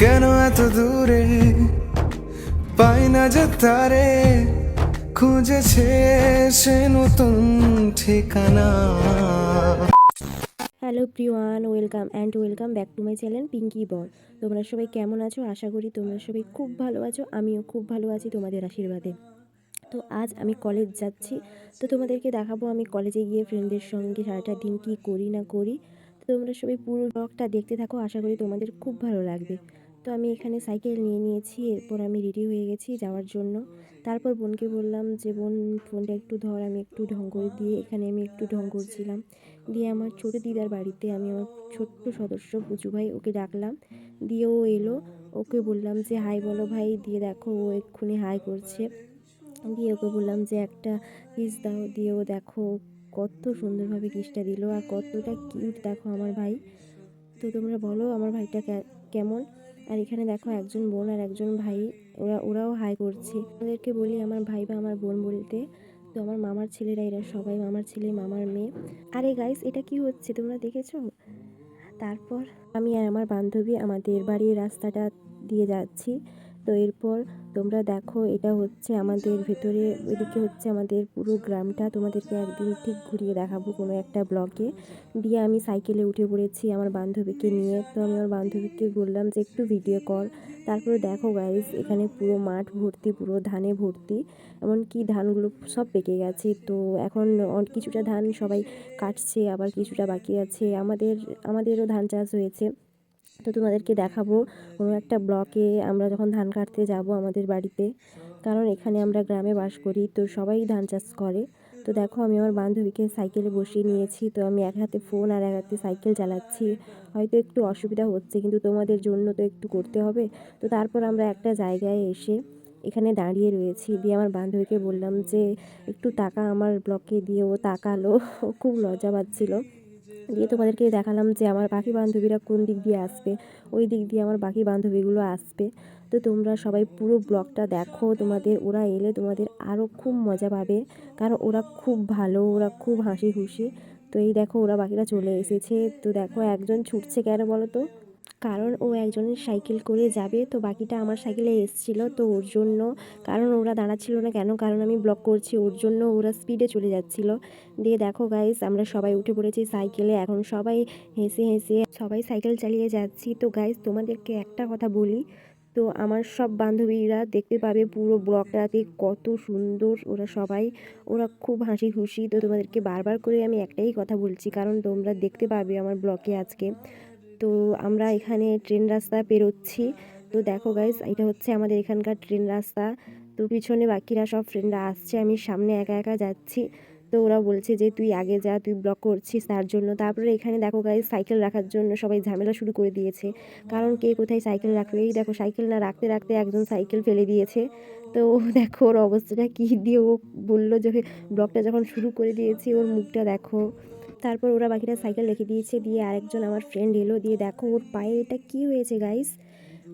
কেন এত দূরে? পাই না যে তারে, খুঁজেছে সে নতুন ঠিকানা। Hello Priyan welcome and welcome back to my channel Pinki বল তোমরা সবাই কেমন আছো? আশা করি তোমরা সবাই খুব ভালো আছো, আমিও খুব ভালো আছি তোমাদের আশীর্বাদে। তো আজ আমি কলেজ যাচ্ছি, তো তোমাদেরকে দেখাবো আমি কলেজে গিয়ে ফ্রেন্ডদের সঙ্গে সারাটা দিন কী করি না করি। তো তোমরা সবাই পুরো ব্লগটা দেখতে থাকো, আশা করি তোমাদের খুব ভালো লাগবে। তো আমি এখানে সাইকেল নিয়ে নিয়েছি, এরপর আমি রেডি হয়ে গেছি যাওয়ার জন্য। তারপর বোনকে বললাম যে, বোন, ফোনটা একটু ধর, আমি একটু ঢং করে দিয়ে এখানে আমি একটু ঢং করছিলাম। দিয়ে আমার ছোটো দিদার বাড়িতে আমি আমার ছোট্ট সদস্য পুচু ভাই ওকে ডাকলাম। দিয়ে ও এলো, ওকে বললাম যে, হাই বলো ভাই, দিয়ে দেখো ও এক্ষুনি হাই করছে। দিয়ে ওকে বললাম যে, একটা কিস দাও। দিয়ে ও দেখো কত সুন্দরভাবে কিসটা দিল আর কতটা কিউট দেখো আমার ভাই। তো তোমরা বলো আমার ভাইটা কেমন? আর এখানে দেখো একজন বোন আর একজন ভাই, ওরা, ওরাও হাই করছে। ওদেরকে বলি আমার ভাই বা আমার বোন বলতে, তো আমার মামার ছেলেরা এরা সবাই মামার ছেলে, মামার মেয়ে। আরে গাইস এটা কি হচ্ছে? তোমরা দেখেছ? তারপর আমি আর আমার বান্ধবী আমাদের বাড়ির রাস্তাটা দিয়ে যাচ্ছি। তো এরপর তোমরা দেখো, এটা হচ্ছে আমাদের ভেতরে, এদিকে হচ্ছে আমাদের পুরো গ্রামটা। তোমাদেরকে একদিন ঠিক ঘুরিয়ে দেখাবো কোনো একটা ব্লগে। দিয়ে আমি সাইকেলে উঠে পড়েছি আমার বান্ধবীকে নিয়ে। তো আমি আমার বান্ধবীকে বললাম যে, একটু ভিডিও কর তারপরে দেখো গাইস এখানে পুরো মাঠ ভর্তি, পুরো ধানে ভর্তি। এমনকি ধানগুলো সব পেকে গেছে। তো এখন কিছুটা ধান সবাই কাটছে, আবার কিছুটা বাকি আছে। আমাদের, আমাদেরও ধান চাষ হয়েছে। তো তোমাদেরকে দেখাবো কোনো একটা ব্লকে আমরা যখন ধান কাটতে যাব আমাদের বাড়িতে। কারণ এখানে আমরা গ্রামে বাস করি, তো সবাই ধান চাষ করে। তো দেখো আমি আমার বান্ধবীকে সাইকেলে বসিয়ে নিয়েছি, তো আমি এক হাতে ফোন আর এক হাতে সাইকেল চালাচ্ছি। হয়তো একটু অসুবিধা হচ্ছে, কিন্তু তোমাদের জন্য তো একটু করতে হবে। তো তারপর আমরা একটা জায়গায় এসে এখানে দাঁড়িয়ে রয়েছি। দিয়ে আমার বান্ধবীকে বললাম যে, একটু টাকা আমার ব্লকে দিয়ে ও তাকালো। ও খুব লজ্জা পাচ্ছিল। দিয়ে তোমাদেরকে দেখালাম যে আমার বাকি বান্ধবীরা কোন দিক দিয়ে আসবে। ওই দিক দিয়ে আমার বাকি বান্ধবীগুলো আসবে। তো তোমরা সবাই পুরো ব্লগটা দেখো। তোমাদের, ওরা এলে তোমাদের আরও খুব মজা পাবে। কারণ ওরা খুব ভালো, ওরা খুব হাসি খুশি। তো এই দেখো, ওরা বাকিরা চলে এসেছে। তো দেখো, একজন ছুটছে কেন বলো তো? কারণ ও একজনের সাইকেল করে যাবে, তো বাকিটা আমার সাইকেলে এসছিল, তো ওর জন্য, কারণ ওরা দাঁড়াচ্ছিল না কেন, কারণ আমি ব্লক করছি, ওর জন্য ওরা স্পিডে চলে যাচ্ছিল। দিয়ে দেখো গাইস আমরা সবাই উঠে পড়েছি সাইকেলে, এখন সবাই হেসে হেসে, সবাই সাইকেল চালিয়ে যাচ্ছি। তো গাইস তোমাদেরকে একটা কথা বলি, তো আমার সব বান্ধবীরা দেখতে পাবে পুরো ব্লগটাতে কত সুন্দর ওরা সবাই, ওরা খুব হাসি খুশি। তো তোমাদেরকে বারবার করে আমি একটাই কথা বলছি, কারণ তোমরা দেখতে পাবে আমার ব্লগে আজকে। তো আমরা এখানে ট্রেন রাস্তা পেরোচ্ছি। তো দেখো গাইস এটা হচ্ছে আমাদের এখানকার ট্রেন রাস্তা। তো পিছনে বাকিরা সব ফ্রেন্ডরা আসছে, আমি সামনে একা একা যাচ্ছি। তো ওরা বলছে যে, তুই আগে যা, তুই ব্লক করছিস তার জন্য। তারপরে এখানে দেখো গাইস সাইকেল রাখার জন্য সবাই ঝামেলা শুরু করে দিয়েছে। কারণ কে কোথায় সাইকেল রাখবে? এই দেখো সাইকেল না রাখতে রাখতে একজন সাইকেল ফেলে দিয়েছে। তো দেখো ওর অবস্থাটা কী দিয়ে ও বলল যে ব্লকটা যখন শুরু করে দিয়েছি, ওর মুখটা দেখো। তারপর ওরা বাকিটা সাইকেল রেখে দিয়েছে, দিয়ে আরেকজন আমার ফ্রেন্ড এলো, দিয়ে দেখো ওর পায়ে এটা কি হয়েছে গাইস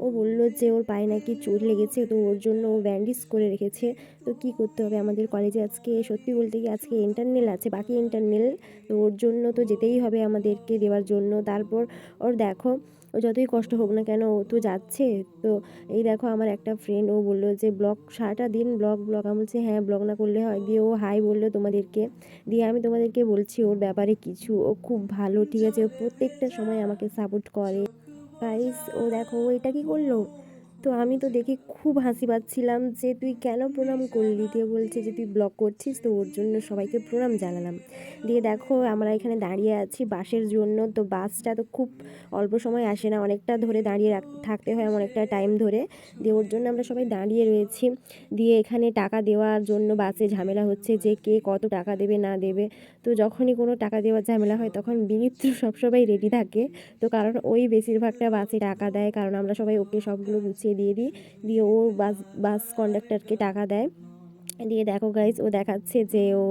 ও বলল যে ওর পায়ে নাকি চোট লেগেছে, তো ওর জন্য ও ব্যান্ডেজ করে রেখেছে। তো কি করতে হবে? আমাদের কলেজে আজকে সত্যি বলতে কি আজকে ইন্টারনেল আছে, বাকি ইন্টারনেল তো ওর জন্য তো যেতেই হবে আমাদেরকে দেওয়ার জন্য। তারপর ওর দেখো ও যতই কষ্ট হোক না কেন, ও তো যাচ্ছে। তো এই দেখো আমার একটা ফ্রেন্ড ও বলল যে ব্লগ সারাটা দিন ব্লগ ব্লগ আমি বলছি হ্যাঁ ব্লগ না করলে হয়। দিয়ে ও হাই বলল তোমাদেরকে। দিয়ে আমি তোমাদেরকে বলছি, ওর ব্যাপারে কিছু। ও খুব ভালো, ঠিক আছে। ও প্রত্যেকটা সময় আমাকে সাপোর্ট করে। গাইস ও দেখো এটা কি করল? তো আমি তো দেখে খুব হাসি পাচ্ছিলাম যে তুই কেন প্রণাম করলি? দিয়ে বলছে যে, তুই ব্লগ করছিস তো, ওর জন্য সবাইকে প্রণাম জানালাম। দিয়ে দেখো, আমরা এখানে দাঁড়িয়ে আছি বাসের জন্য, তো বাসটা তো খুব অল্প সময় আসে না, অনেকটা ধরে দাঁড়িয়ে থাকতে হয় অনেকটা টাইম ধরে। দিয়ে ওর জন্য আমরা সবাই দাঁড়িয়ে রয়েছি। দিয়ে এখানে টাকা দেওয়ার জন্য বাসে ঝামেলা হচ্ছে যে কে কত টাকা দেবে, না দেবে। তো যখনই কোনো টাকা দেওয়ার ঝামেলা হয় তখন বিনিত্র সবসময় রেডি থাকে। তো কারণ ওই বেশিরভাগটা বাসে টাকা দেয়, কারণ আমরা সবাই ওকে সবগুলো গুছিয়ে দিয়ে দিই, দিয়ে ও বাস বাস কন্ডাক্টরকে টাকা দেয়। দিয়ে দেখো গাইজ ও দেখাচ্ছে যে ও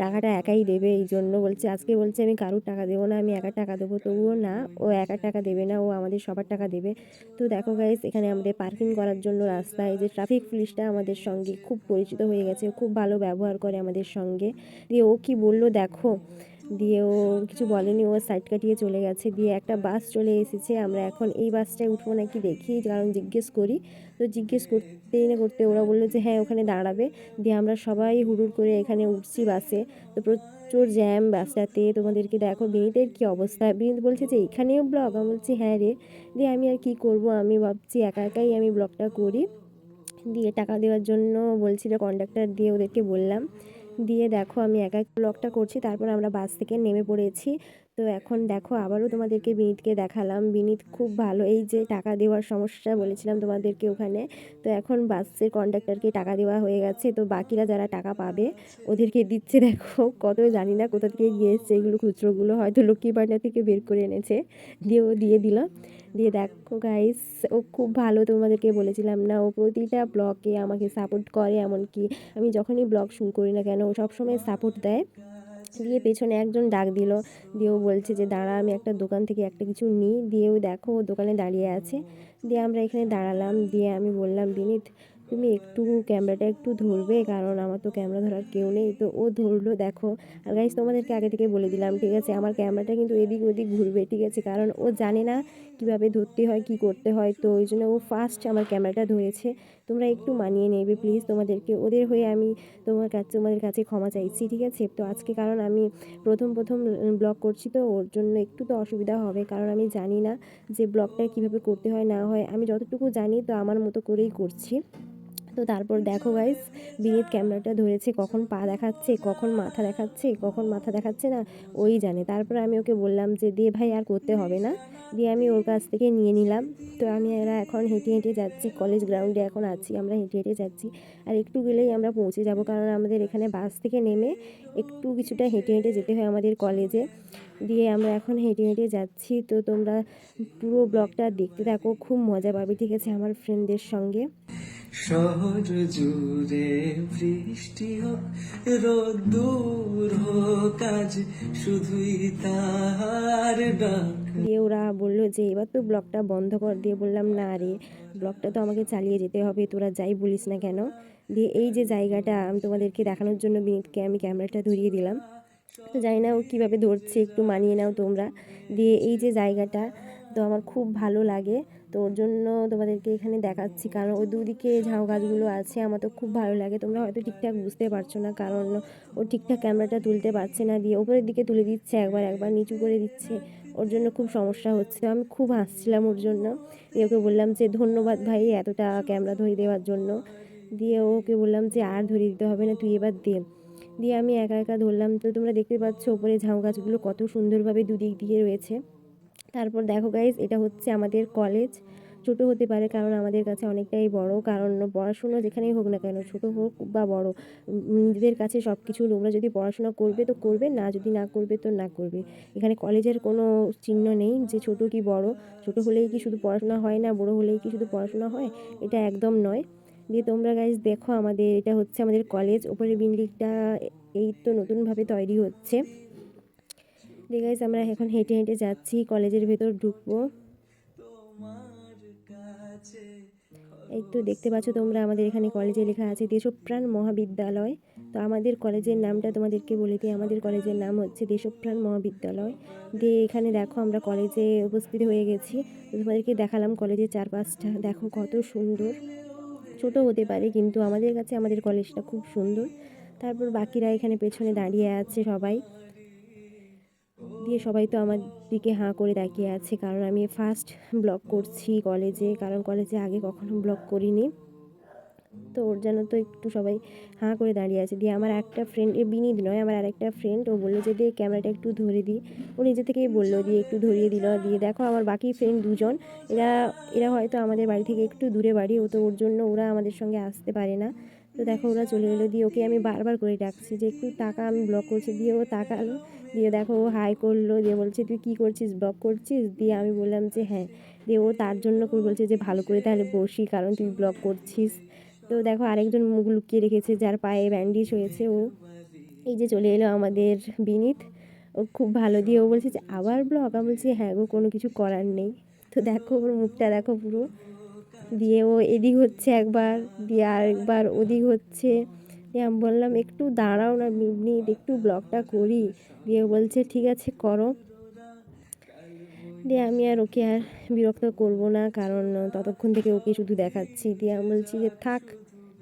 টাকাটা একাই দেবে এই জন্য বলছে, আজকে বলছে আমি কারুর টাকা দেবো না, আমি একা টাকা দেবো, তবুও না, ও একা টাকা দেবে না, ও আমাদের সবার টাকা দেবে। তো দেখো গাইজ এখানে আমাদের পার্কিং করার জন্য রাস্তা, এই যে ট্রাফিক পুলিশটা আমাদের সঙ্গে খুব পরিচিত হয়ে গেছে খুব ভালো ব্যবহার করে আমাদের সঙ্গে। দিয়ে ও কি বলল দেখো, দিয়ে ও কিছু বলেনি, ও সাইড কাটিয়ে চলে গেছে, দিয়ে একটা বাস চলে এসেছে, আমরা এখন এই বাসটায় উঠবো নাকি দেখি, কারণ জিজ্ঞেস করি। তো জিজ্ঞেস করতেই না করতে ওরা বলল যে হ্যাঁ ওখানে দাঁড়াবে। দিয়ে আমরা সবাই হুড়ুর করে এখানে উঠছি বাসে। তো প্রচুর জ্যাম বাসটাতে। তোমাদেরকে দেখো বিনীতের কী অবস্থা। বিনীত বলছে যে এখানেও ব্লগ? আমি বলছি হ্যাঁ রে। দিয়ে আমি আর কি করব? আমি ভাবছি একা একাই আমি ব্লগটা করি। দিয়ে টাকা দেওয়ার জন্য বলছিল কন্ডাক্টর দিয়ে ওদেরকে বললাম। দিয়ে দেখো আমি একা এক ব্লগটা করছি। তারপর আমরা বাস থেকে নেমে পড়েছি। তো এখন দেখো আবারও তোমাদেরকে বিনীতকে দেখালাম। বিনীত খুব ভালো এই যে টাকা দেওয়ার সমস্যা বলেছিলাম তোমাদেরকে ওখানে। তো এখন বাসের কন্ডাক্টরকে টাকা দেওয়া হয়ে গেছে। তো বাকিরা যারা টাকা পাবে, ওদেরকে দিচ্ছে দেখো। কত জানি না কোথা থেকে গিয়ে এসছে এগুলো খুচরোগুলো। হয়তো লক্ষ্মী ভাণ্ডার থেকে বের করে এনেছে। দিয়ে ও দিয়ে দিল। দিয়ে দেখো গাইস ও খুব ভালো তোমাদেরকে বলেছিলাম না। ও প্রতিটা ব্লগে আমাকে সাপোর্ট করে। এমনকি আমি যখনই ব্লগ শুরু করি না কেন, ও সবসময় সাপোর্ট দেয়। দিয়ে পেছনে একজন ডাক দিল দিয়ে ও বলছে যে, দাঁড়া, আমি একটা দোকান থেকে একটা কিছু নিই। দিয়ে ও দেখো দোকানে দাঁড়িয়ে আছে। দিয়ে আমরা এখানে দাঁড়ালাম। দিয়ে আমি বললাম, বিনীত তুমি একটু ক্যামেরাটা একটু ধরবে, কারণ আমার তো ক্যামেরা ধরার কেউ নেই। তো ও ধরলো, দেখো। আর গাইজ তোমাদেরকে আগে থেকে বলে দিলাম, ঠিক আছে? আমার ক্যামেরাটা কিন্তু এদিক ওদিক ঘুরবে, ঠিক আছে? কারণ ও জানে না কীভাবে ধরতে হয়, কি করতে হয়। তো ওই জন্য ও ফার্স্ট আমার ক্যামেরাটা ধরেছে। তোমরা একটু মানিয়ে নেবে প্লিজ তোমাদেরকে। ওদের হয়ে আমি তোমার কাছে, তোমাদের কাছে ক্ষমা চাইছি, ঠিক আছে? তো আজকে কারণ আমি প্রথম প্রথম ব্লগ করছি তো, ওর জন্য একটু তো অসুবিধা হবে। কারণ আমি জানি না যে ব্লগটা কীভাবে করতে হয়, না হয়। আমি যতটুকু জানি, তো আমার মতো করেই করছি। তো তারপর দেখো গাইস বিনীত ক্যামেরাটা ধরেছে, কখন পা দেখাচ্ছে, কখন মাথা দেখাচ্ছে, কখন মাথা দেখাচ্ছে না, ওই জানে। তারপর আমি ওকে বললাম যে দিয়ে ভাই, আর করতে হবে না। দিয়ে আমি ওর কাছ থেকে নিয়ে নিলাম। তো আমি এরা এখন হেঁটে হেঁটে যাচ্ছি কলেজ গ্রাউন্ডে এখন আছি, আমরা হেঁটে হেঁটে যাচ্ছি। আর একটু গেলেই আমরা পৌঁছে যাব, কারণ আমাদের এখানে বাস থেকে নেমে একটু কিছুটা হেঁটে হেঁটে যেতে হয় আমাদের কলেজে দিয়ে আমরা এখন হেঁটে হেঁটে যাচ্ছি। তো তোমরা পুরো ব্লগটা দেখতে থাকো, খুব মজা পাবে, ঠিক আছে, আমার ফ্রেন্ডদের সঙ্গে। শহর জুড়ে বৃষ্টি হোক রোদ্দুর হোক আজ শুধুই তার দিয়ে ওরা বলল যে, এবার তো ব্লগটা বন্ধ কর। দিয়ে বললাম, না রে ব্লগটা তো আমাকে চালিয়ে যেতে হবে, তোরা যাই বলিস না কেন? দিয়ে এই যে জায়গাটা, আমি তোমাদেরকে দেখানোর জন্য বিনীতকে আমি ক্যামেরাটা ধরিয়ে দিলাম। তো জানি না ও কীভাবে ধরছে, একটু মানিয়ে নাও তোমরা। দিয়ে এই যে জায়গাটা, তো আমার খুব ভালো লাগে। তো ওর জন্য তোমাদেরকে এখানে দেখাচ্ছি। কারণ ওই দুদিকে ঝাউ গাছগুলো আছে, আমার তো খুব ভালো লাগে। তোমরা হয়তো ঠিকঠাক বুঝতে পারছ না, কারণ ও ঠিকঠাক ক্যামেরাটা তুলতে পারছে না দিয়ে ওপরের দিকে তুলে দিচ্ছে, একবার একবার নিচু করে দিচ্ছে। ওর জন্য খুব সমস্যা হচ্ছে। আমি খুব হাসছিলাম ওর জন্য। দিয়ে ওকে বললাম যে, ধন্যবাদ ভাই এতটা ক্যামেরা ধরিয়ে দেওয়ার জন্য। দিয়ে ওকে বললাম যে, আর ধরিয়ে দিতে হবে না, তুই এবার দে। দিয়ে আমি একা একা ধরলাম। তো তোমরা দেখতে পাচ্ছ ওপরে ঝাউ গাছগুলো কত সুন্দরভাবে দুদিক দিয়ে রয়েছে। তারপর দেখো গাইজ এটা হচ্ছে আমাদের কলেজ ছোট হতে পারে কারণ আমাদের কাছে অনেকটাই বড়, কারণ পড়াশুনো যেখানেই হোক না কেন, ছোট হোক বা বড় নিজেদের কাছে সব কিছু তোমরা যদি পড়াশোনা করবে তো করবে, না যদি না করবে তো না করবে। এখানে কলেজের কোনো চিহ্ন নেই যে ছোট কি বড়, ছোট হলেই কি শুধু পড়াশোনা হয় না, বড় হলেই কি শুধু পড়াশোনা হয়, এটা একদম নয়। দিয়ে তোমরা গাইজ দেখো আমাদের, এটা হচ্ছে আমাদের কলেজ ওপরের বিল্ডিংটা, এই তো নতুনভাবে তৈরি হচ্ছে। দিয়ে গাইজ আমরা এখন হেঁটে হেঁটে যাচ্ছি, কলেজের ভেতর ঢুকবো। এই তো দেখতে পাচ্ছ তোমরা, আমাদের এখানে কলেজে লেখা আছে, দেশপ্রাণ মহাবিদ্যালয়। তো আমাদের কলেজের নামটা তোমাদেরকে বলে দিই, আমাদের কলেজের নাম হচ্ছে দেশপ্রাণ মহাবিদ্যালয়। দিয়ে এখানে দেখো আমরা কলেজে উপস্থিত হয়ে গেছি। তোমাদেরকে দেখালাম কলেজের চারপাশটা। দেখো কত সুন্দর। ছোট হতে পারে, কিন্তু আমাদের কাছে আমাদের কলেজটা খুব সুন্দর। তারপর বাকিরা এখানে পেছনে দাঁড়িয়ে আছে সবাই। দিয়ে সবাই তো আমার দিকে হাঁ করে তাকিয়ে আছে, কারণ আমি ফার্স্ট ব্লগ করছি কলেজে কারণ কলেজে আগে কখনো ব্লগ করিনি। তো ওর জন্য তো একটু সবাই হাঁ করে দাঁড়িয়ে আছে। দিয়ে আমার একটা ফ্রেন্ড এ বিনীত নয়, আমার আরেকটা ফ্রেন্ড ও বলল যে দিয়ে ক্যামেরাটা একটু ধরে দিই ও নিজে থেকেই বলল, দিয়ে একটু ধরিয়ে দিল। দিয়ে দেখো, আমার বাকি ফ্রেন্ড দুজন, এরা এরা হয়তো আমাদের বাড়ি থেকে একটু দূরে বাড়ি, ও তো ওর জন্য ওরা আমাদের সঙ্গে আসতে পারে না। তো দেখো ওরা চলে গেলো, দিয়ে ওকে আমি বারবার করে ডাকছি যে, একটু টাকা আমি ব্লক করছি। দিয়ে ও তাকালো, দিয়ে দেখো ও হাই করল, দিয়ে বলছে, তুই কী করছিস? ব্লগ করছিস? দিয়ে আমি বললাম যে হ্যাঁ। দিয়ে ও তার জন্য করে বলছে যে, ভালো করে তাহলে বসি, কারণ তুই ব্লগ করছিস। তো দেখো আরেকজন মুখ লুকিয়ে রেখেছে, যার পায়ে ব্যান্ডেজ হয়েছে ও। এই যে চলে এলো আমাদের বিনীত। ও খুব ভালো, দিয়ে ও বলছে যে, আবার ব্লগ আমি বলছি হ্যাঁ গো, কোনো কিছু করার নেই। তো দেখো ওর মুখটা দেখো পুরো। দিয়ে ও এদিক হচ্ছে একবার, দিয়ে আরেকবার ওদিক হচ্ছে। দিয়ে আমি বললাম, একটু দাঁড়াও না মিনিট একটু ব্লগটা করি। দিয়ে বলছে, ঠিক আছে, করো। দিয়ে আমি আর ওকে আর বিরক্ত করব না, কারণ ততক্ষণ থেকে ওকে শুধু দেখাচ্ছি। দিয়ে আমি বলছি যে, থাক,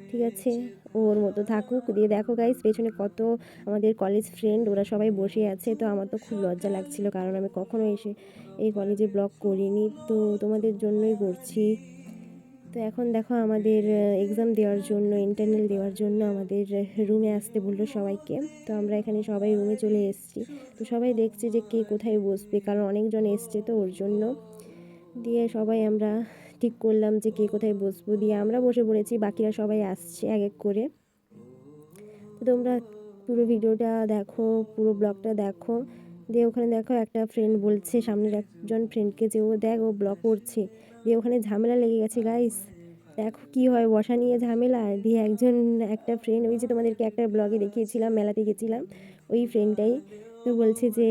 ঠিক আছে, ওর মতো থাকুক। দিয়ে দেখো গাইস পেছনে কত আমাদের কলেজ ফ্রেন্ড ওরা সবাই বসে আছে। তো আমার তো খুব লজ্জা লাগছিল, কারণ আমি কখনো এসে এই কলেজে ব্লগ করিনি। তো তোমাদের জন্যই করছি। তো এখন দেখো আমাদের এক্সাম দেওয়ার জন্য ইন্টারনাল দেওয়ার জন্য আমাদের রুমে আসতে বলল সবাইকে। তো আমরা এখানে সবাই রুমে চলে এসেছি। তো সবাই দেখছে যে কে কোথায় বসবে, কারণ অনেকজন এসছে তো ওর জন্য। দিয়ে সবাই আমরা ঠিক করলাম যে কে কোথায় বসবো। দিয়ে আমরা বসে পড়েছি, বাকিরা সবাই আসছে এক এক করে। তো তোমরা পুরো ভিডিওটা দেখো, পুরো ব্লগটা দেখো। দিয়ে ওখানে দেখো একটা ফ্রেন্ড বলছে, সামনের একজন ফ্রেন্ডকে যে ও দেখ ও ব্লগ করছে। দিয়ে ওখানে ঝামেলা লেগে গেছে গাইস দেখো কি হয়, বসা নিয়ে ঝামেলা। দিয়ে একজন, একটা ফ্রেন্ড ওই যে তোমাদেরকে একটা ব্লগে দেখিয়েছিলাম, মেলাতে গেছিলাম, ওই ফ্রেন্ডটাই তো বলছে যে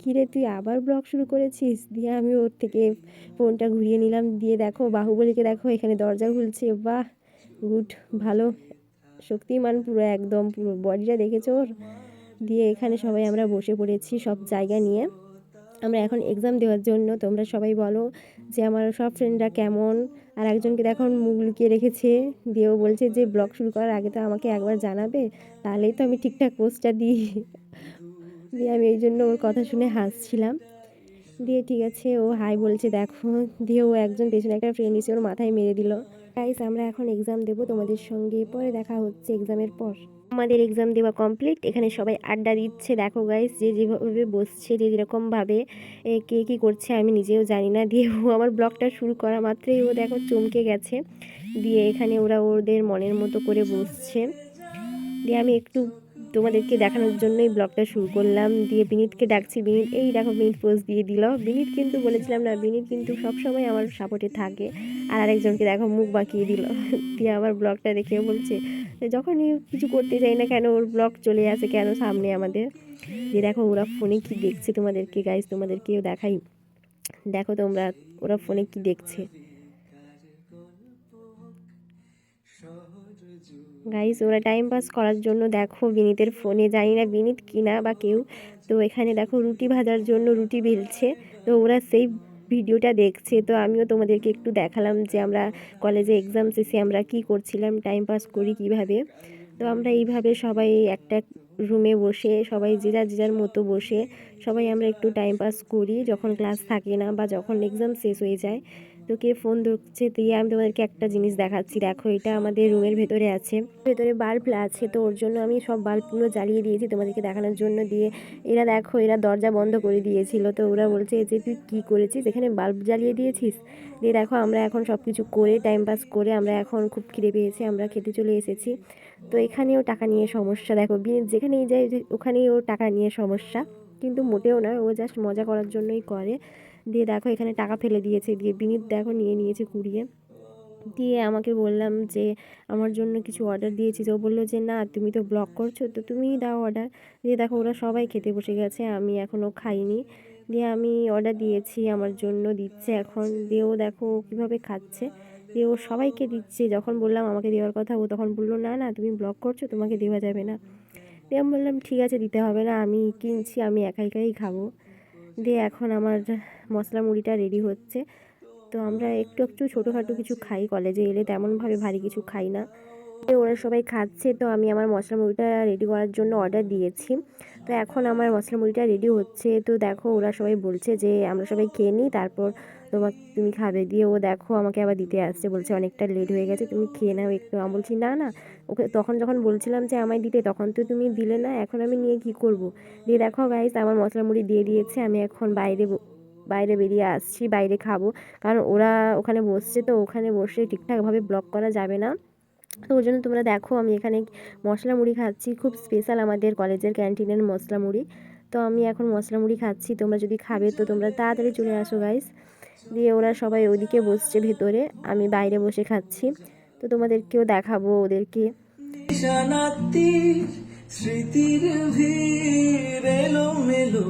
কিরে তুই আবার ব্লগ শুরু করেছিস? দিয়ে আমি ওর থেকে ফোনটা ঘুরিয়ে নিলাম। দিয়ে দেখো, বাহুবলীকে দেখো, এখানে দরজা খুলছে। বাহ গুড ভালো, শক্তিমান পুরো, একদম পুরো। বডিটা দেখেছ ওর? দিয়ে এখানে সবাই আমরা বসে পড়েছি সব জায়গা নিয়ে। আমরা এখন এক্সাম দেওয়ার জন্য, তোমরা সবাই বলো যে আমার সব ফ্রেন্ডরা কেমন? আর একজনকে দেখো মুখ লুকিয়ে রেখেছে, দিয়েও বলছে যে ব্লগ শুরু করার আগে তো আমাকে একবার জানাবে, তাহলেই তো আমি ঠিকঠাক পোস্টটা দিই। দিয়ে আমি এই জন্য ওর কথা শুনে হাসছিলাম। দিয়ে ঠিক আছে, ও হাই বলছে, দেখো। দিয়ে ও একজন পেছনে একটা ফ্রেন্ড এসে ওর মাথায় মেরে দিল। গাইস আমরা এখন এক্সাম দেব, তোমাদের সঙ্গে পরে দেখা হচ্ছে এক্সামের পর। আমাদের এক্সাম দেওয়া কমপ্লিট এখানে সবাই আড্ডা দিচ্ছে। দেখো গাইস যে যেভাবে বসছে, যে যেরকমভাবে কে কী করছে আমি নিজেও জানি না। দিয়ে ও আমার ব্লগটা শুরু করা মাত্রই ও দেখো চমকে গেছে। দিয়ে এখানে ওরা ওদের মনের মতো করে বসছে। দিয়ে আমি একটু তোমাদেরকে দেখানোর জন্যই ব্লগটা শুরু করলাম। দিয়ে বিনীতকে ডাকছি, বিনীত, এই দেখো, বিনীত পোজ দিয়ে দিল। বিনীত কিন্তু বলেছিলাম না, বিনীত কিন্তু সবসময় আমার সাপোর্টে থাকে। আর আরেকজনকে দেখো, মুখ বাঁকিয়ে দিল। দিয়ে আমার ব্লগটা দেখে বলছে যখনই কিছু করতে যাই না কেন, ওর ব্লগ চলে আসে কেন সামনে আমাদের? দিয়ে দেখো, ওরা ফোনে কি দেখছে তোমাদেরকে? গাইজ তোমাদেরকেও দেখাই। দেখো তোমরা, ওরা ফোনে কি দেখছে? গাইস ওরা টাইম পাস করার জন্য দেখো বিনীতের ফোনে জানি না বিনীত কিনা বা কেউ। তো এখানে দেখো রুটি ভাজার জন্য রুটি বেলছে। তো ওরা সেই ভিডিওটা দেখছে। তো আমিও তোমাদেরকে একটু দেখালাম যে আমরা কলেজে এক্সাম শেষে আমরা কি করছিলাম টাইম পাস করি কীভাবে। তো আমরা এইভাবে সবাই একটা রুমে বসে, সবাই যে যার যে যার মতো বসে, সবাই আমরা একটু টাইম পাস করি। যখন ক্লাস থাকে না বা যখন এক্সাম শেষ হয়ে যায় তো কে ফোন ধরছে, দিয়ে আমি তোমাদেরকে একটা জিনিস দেখাচ্ছি। দেখো, এটা আমাদের রুমের ভেতরে আছে। ভেতরে বাল্ব আছে, তো ওর জন্য আমি সব বাল্বগুলো জ্বালিয়ে দিয়েছি তোমাদেরকে দেখানোর জন্য। দিয়ে এরা দেখো, এরা দরজা বন্ধ করে দিয়েছিল। তো ওরা বলছে যে তুই কী করেছিস? এখানে বাল্ব জ্বালিয়ে দিয়েছিস? দিয়ে দেখো, আমরা এখন সব কিছু করে টাইম পাস করে, আমরা এখন খুব খিদে পেয়েছি, আমরা খেতে চলে এসেছি। তো এখানেও টাকা নিয়ে সমস্যা। দেখো যেখানেই যায় যে- ওখানেই ওর টাকা নিয়ে সমস্যা। কিন্তু মোটেও নয়, ও জাস্ট মজা করার জন্যই করে। দিয়ে দেখো এখানে টাকা ফেলে দিয়েছে, দিয়ে বিনীত দেখো নিয়ে নিয়েছে কুড়িয়ে। দিয়ে আমাকে বললাম যে, আমার জন্য কিছু অর্ডার দিয়েছিস? ও বলল যে, না, তুমি তো ব্লক করছ, তো তুমিই দাও অর্ডার দিয়ে দেখো ওরা সবাই খেতে বসে গেছে, আমি এখনও খাইনি। দিয়ে আমি অর্ডার দিয়েছি, আমার জন্য দিচ্ছে এখন। দিয়ে ও দেখো কীভাবে খাচ্ছে। দিয়ে ও সবাইকে দিচ্ছে, যখন বললাম আমাকে দেওয়ার কথা, ও তখন বলল, না না, তুমি ব্লক করছ, তোমাকে দেওয়া যাবে না। দিয়ে আমি বললাম, ঠিক আছে, দিতে হবে না, আমি কিনছি, আমি একা একাই খাব। দিয়ে এখন আমার মশলা মুড়িটা রেডি হচ্ছে। তো আমরা একটু একটু ছোটোখাটো কিছু খাই কলেজে এলে, তেমনভাবে ভারী কিছু খাই না। ওরা সবাই খাচ্ছে, তো আমি আমার মশলা মুড়িটা রেডি করার জন্য অর্ডার দিয়েছি। তো এখন আমার মশলা মুড়িটা রেডি হচ্ছে। তো দেখো ওরা সবাই বলছে যে আমরা সবাই খেয়ে নিই, তারপর তোমার তুমি খাবে। দিয়ে ও দেখো আমাকে আবার দিতে আসছে। বলছে, অনেকটা লেট হয়ে গেছে, তুমি খেয়ে নাও একটু। আমি বলছি, না না। ওকে তখন যখন বলছিলাম যে আমায় দিতে, তখন তো তুমি দিলে না, এখন আমি নিয়ে কি করব? দিয়ে দেখো গাইস আমার মশলা মুড়ি দিয়ে দিয়েছে, আমি এখন বাইরে বাইরে বেরিয়ে আসছি, বাইরে খাব। কারণ ওরা ওখানে বসছে, তো ওখানে বসে ঠিকঠাকভাবে ব্লক করা যাবে না। তো ওই জন্য তোমরা দেখো, আমি এখানে মশলা মুড়ি খাচ্ছি, খুব স্পেশাল আমাদের কলেজের ক্যান্টিনের মশলা মুড়ি। তো আমি এখন মশলা মুড়ি খাচ্ছি, তোমরা যদি খাবে, তো তোমরা তাড়াতাড়ি চলে আসো গাইস দিয়ে ওরা সবাই ওদিকে বসছে ভেতরে। আমি বাইরে বসে খাচ্ছি। তো তোমাদেরকেও দেখাবো ওদেরকে। স্মৃতির ভিড় মেলো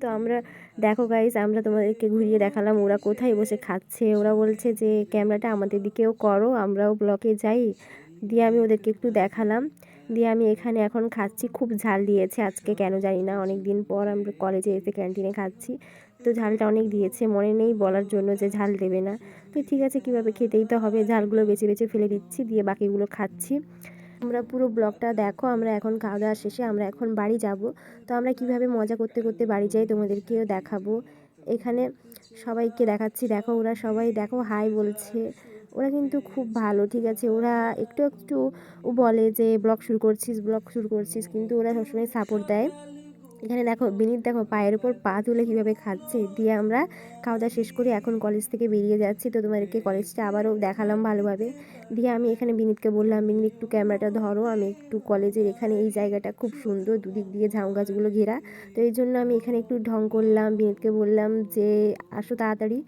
তো। আমরা দেখো গাইস আমরা তোমাদেরকে ঘুরিয়ে দেখালাম ওরা কোথায় বসে খাচ্ছে। ওরা বলছে যে ক্যামেরাটা আমাদের দিকেও করো আমরাও ব্লকে যাই। দিয়ে আমি ওদেরকে একটু দেখালাম। দিয়ে আমি এখানে এখন খাচ্ছি। খুব ঝাল দিয়েছে আজকে, কেন জানি না। অনেক দিন পর আমরা কলেজে এসে ক্যান্টিনে খাচ্ছি। তো ঝালটা অনেক দিয়েছে, মনে নেই বলার জন্য যে ঝাল দেবে না। তো ঠিক আছে, কীভাবে খেতেই তো হবে। ঝালগুলো বেছে বেছে ফেলে দিচ্ছি, দিয়ে বাকিগুলো খাচ্ছি। আমরা পুরো ব্লগটা দেখো, আমরা এখন খাওয়া দাওয়া শেষে আমরা এখন বাড়ি যাব। তো আমরা কীভাবে মজা করতে করতে বাড়ি যাই তোমাদেরকেও দেখাবো। এখানে সবাইকে দেখাচ্ছি, দেখো ওরা সবাই, দেখো হাই বলছে। ওরা কিন্তু খুব ভালো, ঠিক আছে? ওরা একটু একটু বলে যে, ব্লগ শুরু করছিস, ব্লগ শুরু করছিস। কিন্তু ওরা সবসময় সাপোর্ট দেয়। এখানে দেখো, বিনীত দেখো, পায়ের ওপর পা তুলে কীভাবে খাচ্ছে? দিয়ে আমরা খাওয়া দাওয়া শেষ করে এখন কলেজ থেকে বেরিয়ে যাচ্ছি। তো তোমাদেরকে কলেজটা আবারও দেখালাম ভালোভাবে। দিয়ে আমি এখানে বিনীতকে বললাম, বিনীত, একটু ক্যামেরাটা ধরো। আমি একটু কলেজের এখানে এই জায়গাটা খুব সুন্দর, দুদিক দিয়ে ঝাউ গাছগুলো ঘেরা। তো এই জন্য আমি এখানে একটু ঢং করলাম। বিনীতকে বললাম যে, আসো তাড়াতাড়ি।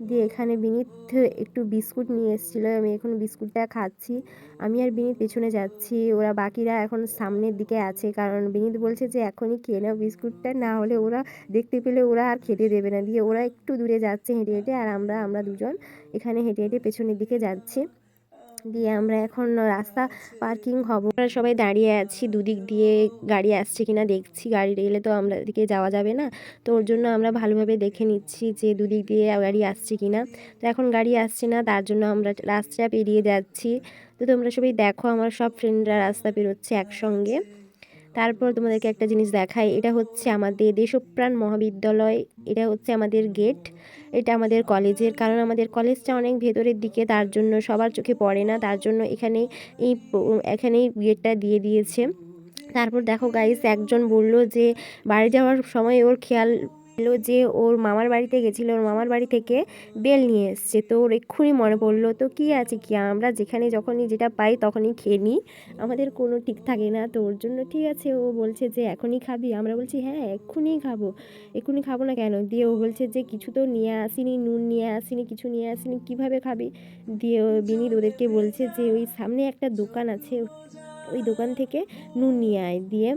দিয়ে এখানে বিনীত একটু বিস্কুট নিয়ে এসেছিল। আমি এখন বিস্কুটটা খাচ্ছি। আমি আর বিনীত পেছনে যাচ্ছি। ওরা বাকিরা এখন সামনের দিকে আছে। কারণ বিনীত বলছে যে, এখনই খেয়ে নাও বিস্কুটটা। না হলে ওরা দেখতে পেলে ওরা আর খেতে দেবে না। দিয়ে ওরা একটু দূরে যাচ্ছে হেঁটে হেঁটে। আর আমরা আমরা দুজন এখানে হেঁটে হেঁটে পেছনের দিকে যাচ্ছি। দিয়ে আমরা এখন রাস্তা পার্কিং হব। আমরা সবাই দাঁড়িয়ে আছি, দুদিক দিয়ে গাড়ি আসছে কিনা দেখছি। গাড়ি এলে তো আমরা দিকে যাওয়া যাবে না। তো ওর জন্য আমরা ভালোভাবে দেখে নিচ্ছি যে দুদিক দিয়ে গাড়ি আসছে কিনা। তো এখন গাড়ি আসছে না, তার জন্য আমরা রাস্তা পেরিয়ে যাচ্ছি। তো তোমরা সবাই দেখো, আমার সব ফ্রেন্ডরা রাস্তা পেরোচ্ছে একসঙ্গে। তারপর তোমাদেরকে একটা জিনিস দেখাই, এটা হচ্ছে আমাদের দেশপ্রাণ মহাবিদ্যালয়, এটা হচ্ছে আমাদের গেট এটা আমাদের কলেজের, কারণ আমাদের কলেজটা অনেক ভেতরের দিকে, তার জন্য সবার চোখে পড়ে না, তার জন্য এখানে এই এখানেই গেটটা দিয়ে দিয়েছে। তারপর দেখো গাইস একজন বলল যে বাড়ি যাওয়ার সময় ওর খেয়াল এলো যে ওর মামার বাড়িতে গেছিল, ওর মামার বাড়ি থেকে বেল নিয়ে এসছে। তো ওর এক্ষুনি মনে পড়ল, তো কী আছে কি? আমরা যেখানে যখনই যেটা পাই তখনই খেয়ে নিই। আমাদের কোনো ঠিক থাকে না। তো ওর জন্য ঠিক আছে। ও বলছে যে, এখনই খাবি? আমরা বলছি হ্যাঁ এক্ষুনি খাব। এক্ষুনি খাব না কেন? দিয়ে ও বলছে যে, কিছু তো নিয়ে আসিনি, নুন নিয়ে আসিনি, কিছু নিয়ে আসিনি, কীভাবে খাবি? দিয়ে বিনীত ওদেরকে বলছে যে, ওই সামনে একটা দোকান আছে ওই দোকান থেকে নুন নিয়ে আয়, দিয়ে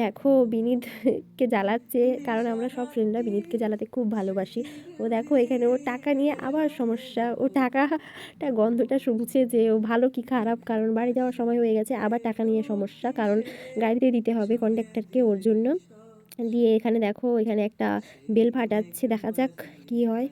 দেখো বিনীতকে জ্বালাচ্ছে, কারণ আমরা সব ফ্রেন্ডরা বিনীতকে জ্বালাতে খুব ভালোবাসি। ও দেখো এখানে ও টাকা নিয়ে আবার সমস্যা ও টাকাটা, গন্ধটা শুনছে যে ও ভালো কি খারাপ, কারণ বাড়ি যাওয়ার সময় হয়ে গেছে, আবার টাকা নিয়ে সমস্যা, কারণ গাড়িতে দিতে হবে কন্ডাক্টরকে ওর জন্য। দিয়ে এখানে দেখো, এখানে একটা বেল ফাটাচ্ছে, দেখা যাক কি হয়।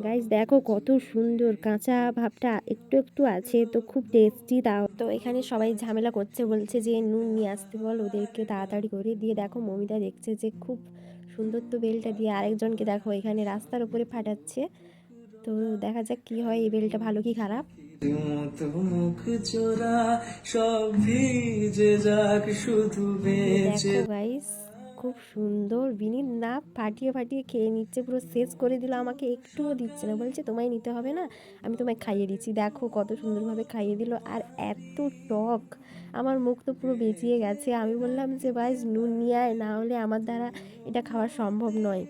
গাইস দেখো কত সুন্দর কাঁচা ভাবটা একটু একটু আছে তো খুব টেস্টি তাও তো এখানে সবাই ঝামেলা করছে বলছে যে নুন নিয়ে আসতে বল ওদেরকে তাড়াতাড়ি করে দিয়ে দেখো মমিতা দেখছে যে খুব সুন্দর তো বেলটা দিয়ে আরেকজনকে দেখো এখানে রাস্তার উপরে ফাটাচ্ছে। তো দেখা যাক কি হয় এই বেলটা ভালো কি খারাপ? দেখো গাইস খুব সুন্দর। বিনীত না ফাটিয়ে ফাটিয়ে খেয়ে নিচ্ছে, পুরো শেষ করে দিল, আমাকে একটুও দিচ্ছে না। বলছে, তোমায় নিতে হবে না, আমি তোমায় খাইয়ে দিচ্ছি। দেখো কত সুন্দরভাবে খাইয়ে দিল। আর এত টক, আমার মুখ তো পুরো বেঁচিয়ে গেছে। আমি বললাম যে বাইস নুন নিয়ে আয়, না হলে আমার দ্বারা এটা খাওয়া সম্ভব নয়।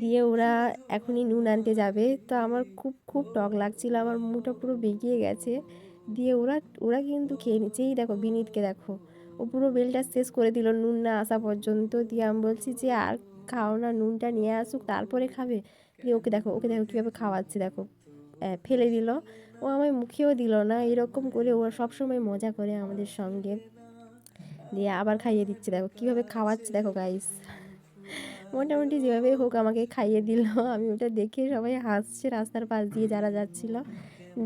দিয়ে ওরা এখনই নুন আনতে যাবে। তো আমার খুব খুব টক লাগছিল, আমার মুখটা পুরো বেঁকিয়ে গেছে। দিয়ে ওরা ওরা কিন্তু খেয়ে নিচ্ছে। এই দেখো, বিনীতকে দেখো। ও পুরো বেলটা শেষ করে দিল। নুন না আসা পর্যন্ত দিয়ে আমি বলছি যে, আর খাও না, নুনটা নিয়ে আসুক, তারপরে খাবে। দিয়ে ওকে দেখো ওকে দেখো কীভাবে খাওয়াচ্ছে, দেখো। ফেলে দিল। ও আমায় মুখেও দিল না, এরকম করে ওরা সবসময় মজা করে আমাদের সঙ্গে। দিয়ে আবার খাইয়ে দিচ্ছে, দেখো কীভাবে খাওয়াচ্ছে, দেখো গাইস মোটামুটি যেভাবে হোক আমাকে খাইয়ে দিল। আমি ওটা দেখে সবাই হাসছে রাস্তার পাশ দিয়ে যারা যাচ্ছিল।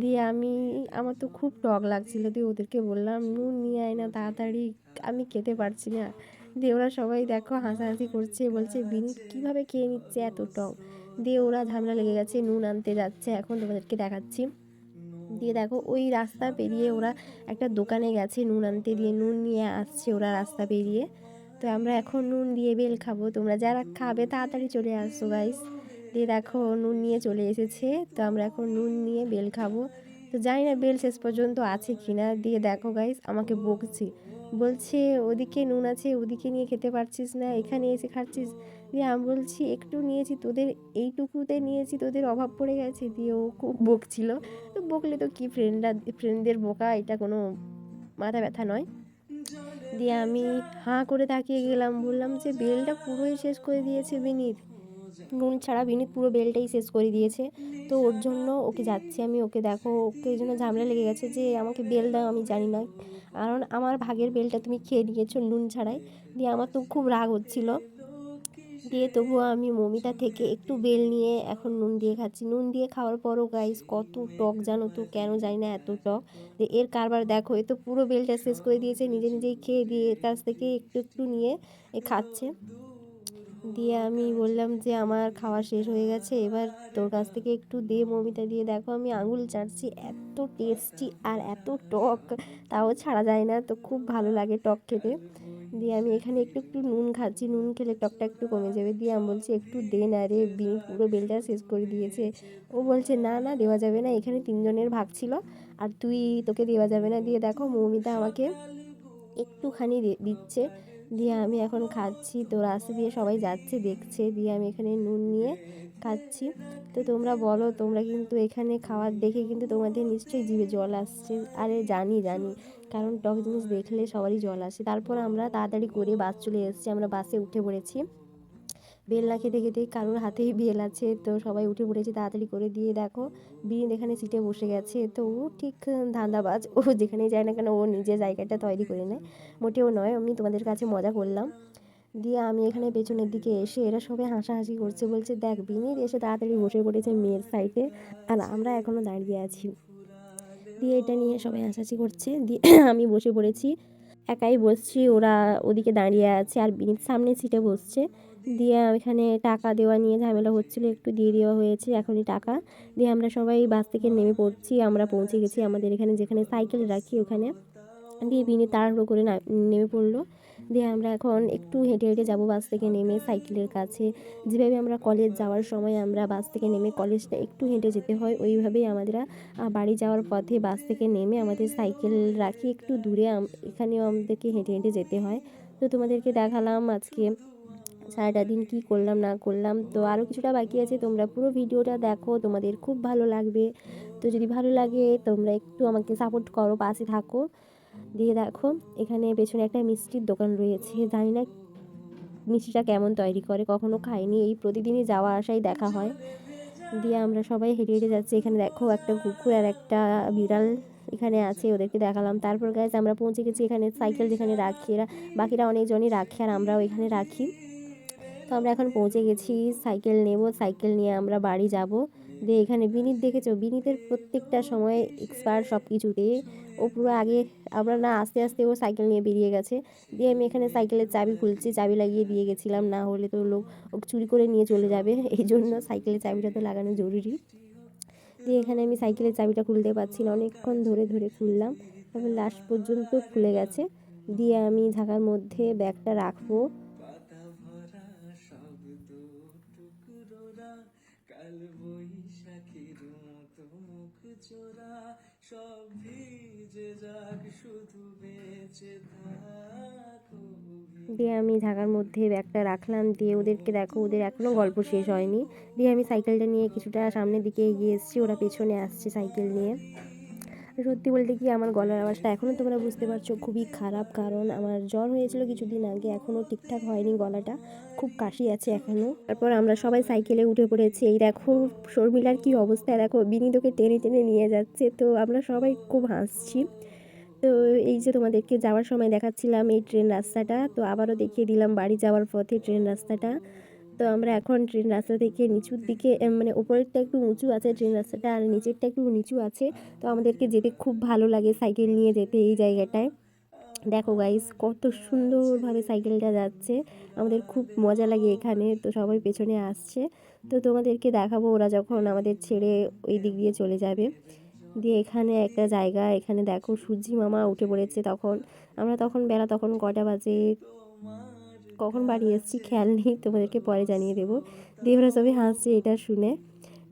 দিয়ে আমি, আমার তো খুব টক লাগছিল, দিয়ে ওদেরকে বললাম নুন নিয়ে আয় না, তাড়াতাড়ি, আমি খেতে পারছি না। দিয়ে ওরা সবাই দেখো হাসাহাসি করছে, বলছে বিনীত কীভাবে খেয়ে নিচ্ছে এত টক দিয়ে ওরা ঝামেলা লেগে গেছে, নুন আনতে যাচ্ছে, এখন তোমাদেরকে দেখাচ্ছি। দিয়ে দেখো, ওই রাস্তা পেরিয়ে ওরা একটা দোকানে গেছে নুন আনতে, দিয়ে নুন নিয়ে আসছে ওরা রাস্তা পেরিয়ে। তো আমরা এখন নুন দিয়ে বেল খাব, তোমরা যারা খাবে তাড়াতাড়ি চলে আসো গাইস দিয়ে দেখো নুন নিয়ে চলে এসেছে। তো আমরা এখন নুন নিয়ে বেল খাব। তো জানি না বেল শেষ পর্যন্ত আছে কি না দিয়ে দেখো গাইস আমাকে বকছে। বলছে, ওদিকে নুন আছে, ওদিকে নিয়ে খেতে পারছিস না, এখানে এসে খাচ্ছিস? দিয়ে আমি বলছি, একটু নিয়েছি, তোদের এইটুকুতে নিয়েছি, তোদের অভাব পড়ে গেছে। দিয়ে ও খুব বকছিল। তো বকলে তো কি ফ্রেন্ডরা ফ্রেন্ডদের বোকা, এটা কোনো মাথা ব্যথা নয়। দিয়ে আমি হাঁ করে তাকিয়ে গেলাম। বললাম যে, বেলটা পুরোই শেষ করে দিয়েছে বিনিত। নুন ছাড়া বিনিত পুরো বেলটাই শেষ করে দিয়েছে। তো ওর জন্য ওকে যাচ্ছি আমি, ওকে দেখো, ওকে জন্য ঝামেলা লেগে গেছে যে আমাকে বেল দাও, আমি জানি না। কারণ আমার ভাগের বেলটা তুমি খেয়ে নিয়েছো নুন ছাড়াই। দিয়ে আমার তো খুব রাগ হচ্ছিল। দিয়ে তবুও আমি মমিতা থেকে একটু বেল নিয়ে এখন নুন দিয়ে খাচ্ছি। নুন দিয়ে খাওয়ার পরও গাইস কত টক জানো তো, কেন জানি না এত টক। এর কারবার দেখো, এ তো পুরো বেলটা শেষ করে দিয়েছে, নিজে নিজেই খেয়ে দিয়ে কাছ থেকে একটু একটু নিয়ে এ খাচ্ছে। দিয়ে আমি বললাম যে আমার খাওয়া শেষ হয়ে গেছে, এবার তোর কাছ থেকে একটু দে মমিতা দিয়ে। দেখো আমি আঙুল চাটছি এত টেস্টি আর এত টক, তাও ছাড়া যায় না, তো খুব ভালো লাগে টক খেতে। দিয়ে আমি এখানে একটু একটু নুন খাচ্ছি, নুন খেলে টকটা একটু কমে যাবে। দিয়ে আমি বলছি, একটু দে না রে, বিনি পুরো বেলটা শেষ করে দিয়েছে। ও বলছে, না না, দেওয়া যাবে না, এখানে তিনজনের ভাগ ছিল, আর তুই তোকে দেওয়া যাবে না। দিয়ে দেখো মৌমিতা আমাকে একটুখানি দিচ্ছে। দিয়ে আমি এখন খাচ্ছি। তো রাস্তা দিয়ে সবাই যাচ্ছে, দেখছে। দিয়ে আমি এখানে নুন নিয়ে খাচ্ছি। তো তোমরা বলো, তোমরা কিন্তু এখানে খাওয়ার দেখে কিন্তু তোমাদের নিশ্চয়ই জিভে জল আসছে। আরে জানি জানি। কারণ টক জিনিস দেখলে সবারই জল আসে। তারপর আমরা তাড়াতাড়ি করে বাস চলে এসেছি। আমরা বাসে উঠে পড়েছি। বেল না খেতে খেতে কারোর হাতেই বেল আছে। তো সবাই উঠে পড়েছে, তাড়াতাড়ি করে দিয়ে দেখো বিন এখানে সিটে বসে গেছে। তো ও ঠিক ধান্দাবাজ, ও যেখানেই যায় না কেন, ও নিজের জায়গাটা তৈরি করে নেয়। মোটেও নয়, আমি তোমাদের কাছে মজা করলাম। দিয়ে আমি এখানে পেছনের দিকে এসে, এরা সবাই হাসাহাসি করছে, বলছে, দেখ বিনির এসে তাড়াতাড়ি বসে পড়েছে মেয়ের সাইডে আর আমরা এখনও দাঁড়িয়ে আছি। দিয়ে এটা নিয়ে সবাই হাসাহাসি করছে। দিয়ে আমি বসে পড়েছি, একাই বসছি, ওরা ওদিকে দাঁড়িয়ে আছে, আর বিনির সামনে সিটে বসছে। দিয়ে এখানে টাকা দেওয়া নিয়ে ঝামেলা হচ্ছিল, একটু দিয়ে দেওয়া হয়েছে, এখনই টাকা দিয়ে আমরা সবাই বাস থেকে নেমে পড়ছি, আমরা পৌঁছে গেছি আমাদের এখানে যেখানে সাইকেল রাখি ওখানে। দিয়ে বিনি তাড়াহুড়ো করে নেমে পড়ল। দিয়ে আমরা এখন একটু হেঁটে হেঁটে যাব বাস থেকে নেমে সাইকেলের কাছে। যেভাবে আমরা কলেজ যাওয়ার সময় আমরা বাস থেকে নেমে কলেজটা একটু হেঁটে যেতে হয়, ওইভাবেই আমরা বাড়ি যাওয়ার পথে বাস থেকে নেমে আমাদের সাইকেল রাখি, একটু দূরে এখানেও আমাদেরকে হেঁটে হেঁটে যেতে হয়। তো তোমাদেরকে দেখালাম আজকে সারাটা দিন কী করলাম, না করলাম, তো আরও কিছুটা বাকি আছে। তোমরা পুরো ভিডিওটা দেখো, তোমাদের খুব ভালো লাগবে। তো যদি ভালো লাগে, তোমরা একটু আমাকে সাপোর্ট করো, পাশে থাকো। দিয়ে দেখো, এখানে পেছনে একটা মিষ্টির দোকান রয়েছে। জানি না মিষ্টিটা কেমন তৈরি করে, কখনো খাইনি। এই প্রতিদিনই যাওয়া আসাই দেখা হয়। দিয়ে আমরা সবাই হেঁটে হেঁটে যাচ্ছি। এখানে দেখো একটা কুকুর আর একটা বিড়াল এখানে আছে, ওদেরকে দেখালাম। তারপর গাইজ আমরা পৌঁছে গেছি এখানে, সাইকেল যেখানে রাখি, এরা বাকিরা অনেকজনই রাখি আর আমরাও এখানে রাখি। আমরা এখন পৌঁছে গেছি, সাইকেল নেব, সাইকেল নিয়ে আমরা বাড়ি যাব। দিয়ে এখানে বিনীত দেখেছ? বিনীতের প্রত্যেকটা সময় এক্সপার্ট সব কিছুতে ও পুরো আগে, আমরা না আস্তে আস্তে ও সাইকেল নিয়ে বেরিয়ে গেছে। দিয়ে আমি এখানে সাইকেলের চাবি খুলছি, চাবি লাগিয়ে দিয়ে গেছিলাম। না হলে তো লোক ও চুরি করে নিয়ে চলে যাবে। এই জন্য সাইকেলের চাবিটা তো লাগানো জরুরি। দিয়ে এখানে আমি সাইকেলের চাবিটা খুলতে পারছি না। অনেকক্ষণ ধরে ধরে খুললাম। তারপর লাস্ট পর্যন্ত খুলে গেছে। দিয়ে আমি ঢাকার মধ্যে ব্যাগটা রাখব। চোরা সব ভিজে যাক, শুধু বেঁচে থাকো দিয়ে আমি ঢাকার মধ্যে ব্যাগটা রাখলাম, দিয়ে ওদেরকে দেখো, ওদের এখনও গল্প শেষ হয়নি। দিয়ে আমি সাইকেলটা নিয়ে কিছুটা সামনের দিকে এগিয়ে এসেছি, ওরা পেছনে আসছে সাইকেল নিয়ে। সত্যি বলতে কি আমার গলার আওয়াজটা এখনও তোমরা বুঝতে পারছ খুবই খারাপ, কারণ আমার জ্বর হয়েছিল কিছুদিন আগে এখনও ঠিকঠাক হয়নি গলাটা, খুব কাশি আছে এখনও তারপর আমরা সবাই সাইকেলে উঠে পড়েছি, এই দেখো শর্মিলার কি অবস্থা, দেখো বিনীতকে টেনে টেনে নিয়ে যাচ্ছে, তো আমরা সবাই খুব হাসছি। তো এই যে তোমাদেরকে যাওয়ার সময় দেখাচ্ছিলাম এই ট্রেন রাস্তাটা, তো আবারও দেখিয়ে দিলাম বাড়ি যাওয়ার পথে ট্রেন রাস্তাটা। তো আমরা এখন ট্রেন রাস্তা থেকে নিচুর দিকে মানে উপরেরটা একটু উঁচু আছে, ট্রেন রাস্তাটা, আর নিচেরটা একটু নিচু আছে। তো আমাদেরকে যেতে খুব ভালো লাগে সাইকেল নিয়ে যেতে এই জায়গাটায়। দেখো গাইস কত সুন্দরভাবে সাইকেলটা যাচ্ছে। আমাদের খুব মজা লাগে এখানে, তো সবাই পেছনে আসছে। তো তোমাদেরকে দেখাবো ওরা যখন আমাদের ছেড়ে ওই দিক দিয়ে চলে যাবে। দিয়ে এখানে একটা জায়গা, এখানে দেখো সূর্যি মামা উঠে পড়েছে তখন। আমরা তখন বেলা তখন কটা বাজে? কখন বাড়ি এসেছি খেয়াল নেই, তোমাদেরকে পরে জানিয়ে দেবো। দিয়ে ওরা সবাই হাসছে, এটা শুনে।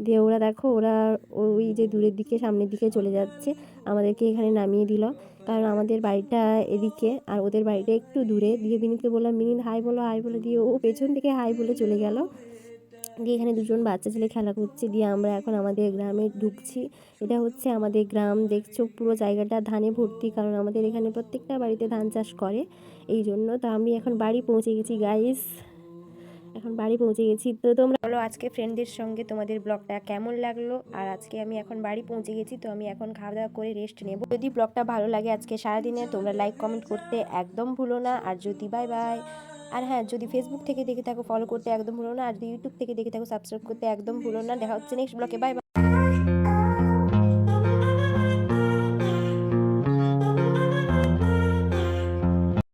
দিয়ে ওরা দেখো, ওরা ওই যে দূরের দিকে, সামনের দিকে চলে যাচ্ছে। আমাদেরকে এখানে নামিয়ে দিল। কারণ আমাদের বাড়িটা এদিকে, আর ওদের বাড়িটা একটু দূরে। দিয়ে বিনীতকে বললাম বিনীত হাই বলো, হাই বলে। দিয়ে ও পেছন থেকে হাই বলে চলে গেল। দিয়ে এখানে দুজন বাচ্চা ছেলে খেলা করছে। দিয়ে আমরা এখন আমাদের গ্রামে ঢুকছি। এটা হচ্ছে আমাদের গ্রাম। দেখছ, পুরো জায়গাটা ধানে ভর্তি। কারণ আমাদের এখানে প্রত্যেকটা বাড়িতে ধান চাষ করে। এই জন্য তো আমি এখন বাড়ি পৌঁছে গেছি গাইস এখন বাড়ি পৌঁছে গেছি। তো তোমরা বলো আজকে ফ্রেন্ডদের সঙ্গে তোমাদের ব্লগটা কেমন লাগল? আর আজকে আমি এখন বাড়ি পৌঁছে গেছি, তো আমি এখন খাওয়া দাওয়া করে রেস্ট নেব। যদি ব্লগটা ভালো লাগে আজকে সারাদিনে, তোমরা লাইক কমেন্ট করতে একদম ভুলো না। আর যদি বাই বাই আর হ্যাঁ যদি ফেসবুক থেকে দেখে থাকো ফলো করতে একদম ভুলো না। আর যদি ইউটিউব থেকে দেখে থাকো সাবস্ক্রাইব করতে একদম ভুলো না। দেখা হচ্ছে নেক্সট ব্লগে বাই বাই